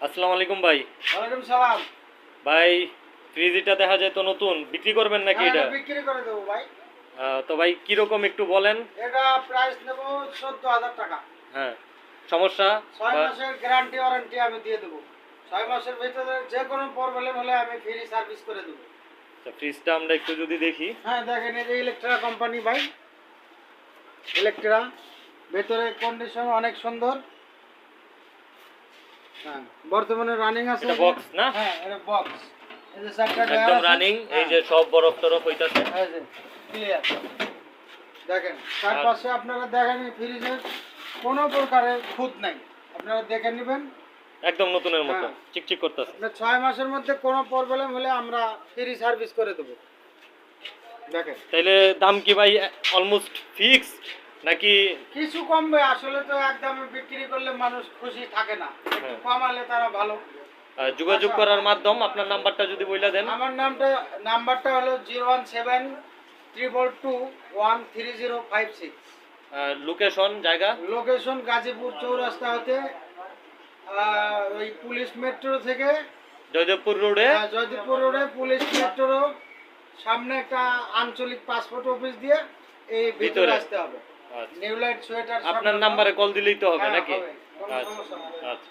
আসসালামু আলাইকুম ভাই। ওয়ালাইকুম সালাম। ভাই ফ্রিজটা দেখা যায় তো নতুন। বিক্রি করবেন নাকি হ্যাঁ, এটা? এটা বিক্রি করে দেবো ভাই। তো ভাই কীরকম একটু বলেন। এটা প্রাইস নেব চোদ্দ হাজার টাকা। হ্যাঁ সমস্যা? ছয় বা- মাসের গ্যারান্টি ওয়ারেন্টি আমি দিয়ে দেবো। ছয় মাসের ভিতরে যে কোনো প্রবলেম হলে আমি ফ্রি সার্ভিস করে দেবো। আচ্ছা, ফ্রিজটা আমরা একটু যদি দেখি। হ্যাঁ দেখেন এই যে ইলেকট্রা কোম্পানি ভাই। ইলেকট্রা ভেতরে কন্ডিশন অনেক সুন্দর। হ্যাঁ বর্তমানে রানিং আছে এটা box না? হ্যাঁ এটা বক্স এই যে চারটা একদম রানিং এই হ্যাঁ, যে সব বরফ টরফ হইতাছে। এই যে ক্লিয়ার দেখেন চারপাশে আপনারা দেখেন ফ্রিজের কোনো প্রকারের খুঁত নাই। আপনারা দেখে নেবেন। একদম নতুনের মতো হ্যাঁ। চিকচিক করতেছে। ছয় মাসের মধ্যে কোনো প্রবলেম হলে আমরা ফ্রি সার্ভিস করে দেবো। দেখেন। তাইলে দাম কি ভাই অলমোস্ট ফিক্সড নাকি কিছু কমবে আসলে তো একদমে বিক্রি করলে মানুষ খুশি থাকে না। একটু হ্যাঁ। কমালে তারা ভালো। যোগাযোগ করার মাধ্যম আপনার নাম্বারটা যদি বইলা দেন। আমার নামটা নাম্বারটা হলো zero one seven triple two one three zero five six. Location জায়গা? লোকেশন গাজীপুর চৌরাস্তা হতে ওই পুলিশ মেট্রো থেকে জয়দেবপুর রোডে? আহ, জয়দেবপুর রোডে পুলিশ মেট্রো সামনে একটা আঞ্চলিক পাসপোর্ট অফিস দিয়ে এই ভিতরে। আসতে হবে। আচ্ছা। নিউ লাইট সোয়েটার আপনার নাম্বারে কল দিলেই তো হবে হ্যাঁ, নাকি? আচ্ছা আচ্ছা।